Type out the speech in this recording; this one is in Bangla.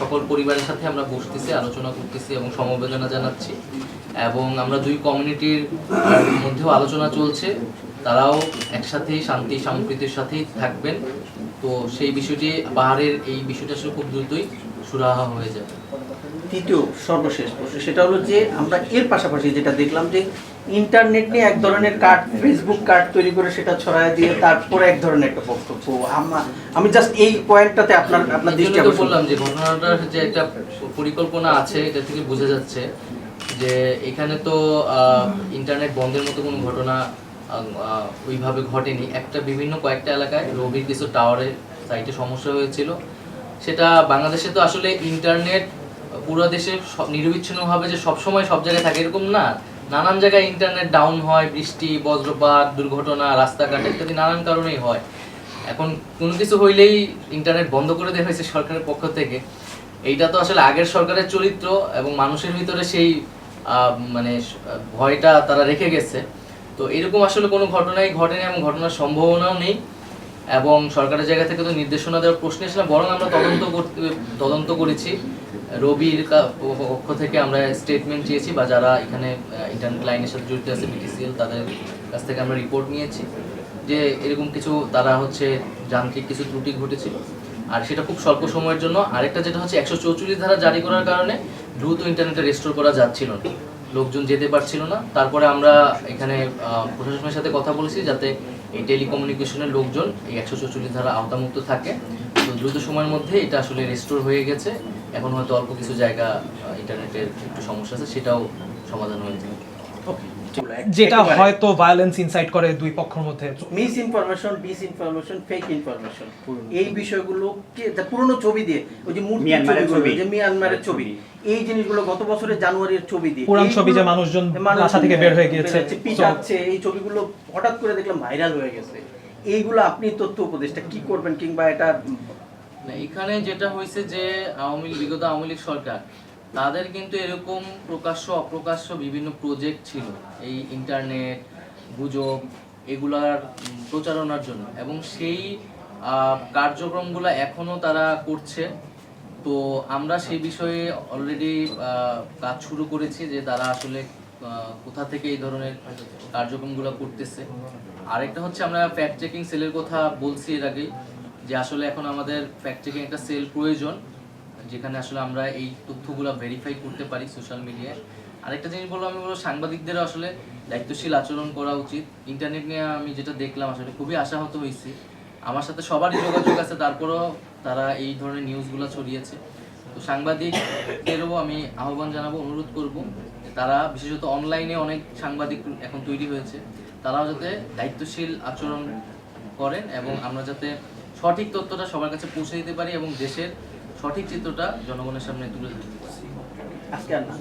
সকল পরিবারের সাথে আমরা বসতেছি, আলোচনা করতেছি এবং সমবেদনা জানাচ্ছি। এবং আমরা দুই কমিউনিটির মধ্যেও আলোচনা চলছে। তারাও একসাথেই, শান্তি, সম্প্রীতির সাথেই থাকবেন। তো সেই বিষয়টি, পাহাড়ের এই বিষয়টা আসলে খুব দ্রুতই সুরাহা হয়ে যাবে। তৃতীয় সর্বশেষ প্রশ্ন সেটা হলো যে আমরা এর পাশাপাশি যেটা দেখলাম যে ইন্টারনেট নিয়ে এক ধরনের কার্ড ফেসবুক কার্ড তৈরি করে সেটা ছড়ায় দিয়ে তারপরে এক ধরনের একটা বক্তব্য। আমি জাস্ট এই পয়েন্টটাতে আপনার আপনার দৃষ্টি বললাম যে ঘটনাটার যে একটা পরিকল্পনা আছে এটা থেকে বোঝা যাচ্ছে যে এখানে তো আহ, ইন্টারনেট বন্ধের মতো কোনো ঘটনা ওইভাবে ঘটেনি। একটা বিভিন্ন কয়েকটা এলাকায় রবির কিছু টাওয়ারের সাইটে সমস্যা হয়েছিল। সেটা বাংলাদেশে তো আসলে ইন্টারনেট পুরো দেশে নিরবিচ্ছিন্নভাবে যে সবসময় সব জায়গায় থাকে, এরকম না। নানান জায়গায় ইন্টারনেট ডাউন হয়, বৃষ্টি, বজ্রপাত, দুর্ঘটনা, রাস্তাঘাট ইত্যাদি নানান কারণেই হয়। এখন কোনো কিছু হইলেই ইন্টারনেট বন্ধ করে দেওয়া হয়েছে সরকারের পক্ষ থেকে। এইটা তো আসলে আগের সরকারের চরিত্র এবং মানুষের ভিতরে সেই মানে ভয়টা তারা রেখে গেছে। তো এরকম আসলে কোনো ঘটনাই ঘটেনি এবং ঘটনার সম্ভাবনাও নেই। এবং সরকারের জায়গা থেকে তো নির্দেশনা দেওয়ার প্রশ্ন এসে বরং আমরা তদন্ত করতে, তদন্ত করেছি। রবির পক্ষ থেকে আমরা স্টেটমেন্ট চেয়েছি বা যারা এখানে ইন্টারনেট লাইনের সাথে জড়িত আছে বিটিসিএল তাদের কাছ থেকে আমরা রিপোর্ট নিয়েছি যে এরকম কিছু তারা হচ্ছে যান্ত্রিক কিছু ত্রুটি ঘটেছিল। আর সেটা খুব স্বল্প সময়ের জন্য। আরেকটা যেটা হচ্ছে, একশো চৌচল্লিশ ধারা জারি করার কারণে দ্রুত ইন্টারনেটে রেস্টোর করা যাচ্ছিল না। লোকজন যেতে পারছিল না। তারপরে আমরা এখানে প্রশাসনের সাথে কথা বলেছি যাতে এই টেলিকমিউনিকেশনের লোকজন এই একশো চৌচল্লিশ ধারা আওতামুক্ত থাকে। তো দ্রুত সময়ের মধ্যে এটা আসলে রেস্টোর হয়ে গেছে। এখন হয়তো অল্প কিছু জায়গা ইন্টারনেটের একটু সমস্যা আছে, সেটাও সমাধান হয়ে যাবে। যেটা হয়তো ভায়োলেন্স ইনসাইট করে দুই পক্ষের মধ্যে। Misinformation disinformation fake information এই বিষয়গুলো পুরনো ছবি দিয়ে ওই যে মিয়ানমারের ছবি। যে মিয়ানমারের ছবি। এই জিনিসগুলো গত বছরের জানুয়ারির ছবি দিয়ে। পুরান ছবি যে মানুষজন বাসা থেকে বের হয়ে গিয়েছে। পিটাচ্ছে এই ছবিগুলো হঠাৎ করে দেখলাম ভাইরাল হয়ে গেছে। এইগুলো আপনি তথ্য উপদেশটা কি করবেন কিংবা এটা এখানে যেটা হয়েছে যে আওয়ামী লীগ বিগত আওয়ামী লীগ সরকার তাদের কিন্তু এরকম প্রকাশ্য, অপ্রকাশ্য বিভিন্ন প্রজেক্ট ছিল। এই ইন্টারনেট গুজব এগুলার প্রচারণার জন্য। এবং সেই কার্যক্রমগুলো এখনও তারা করছে। তো আমরা সেই বিষয়ে অলরেডি কাজ শুরু করেছি যে তারা আসলে কোথা থেকে এই ধরনের কার্যক্রমগুলো করতেছে। আরেকটা হচ্ছে আমরা ফ্যাক্ট চেকিং সেলের কথা বলছি এর আগেই, যে আসলে এখন আমাদের ফ্যাক্ট চেকিং একটা সেল প্রয়োজন। যেখানে আসলে আমরা এই তথ্যগুলো ভেরিফাই করতে পারি সোশ্যাল মিডিয়ায় আরেকটা জিনিস বলব, আমি বলব, সাংবাদিকদেরও আসলে দায়িত্বশীল আচরণ করা উচিত। ইন্টারনেট নিয়ে আমি যেটা দেখলাম, আসলে খুবই আশাহত হয়েছি। আমার সাথে সবারই যোগাযোগ আছে, তারপরেও তারা এই ধরনের নিউজগুলো ছড়িয়েছে। তো সাংবাদিকদেরও আমি আহ্বান জানাব, অনুরোধ করব তারা বিশেষত অনলাইনে অনেক সাংবাদিক এখন তৈরি হয়েছে। তারাও যাতে দায়িত্বশীল আচরণ করেন এবং আমরা যাতে সঠিক তথ্যটা সবার কাছে পৌঁছে দিতে পারি এবং দেশের সঠিক চিত্রটা জনগণের সামনে তুলে ধরতে পারি আজকে আর না।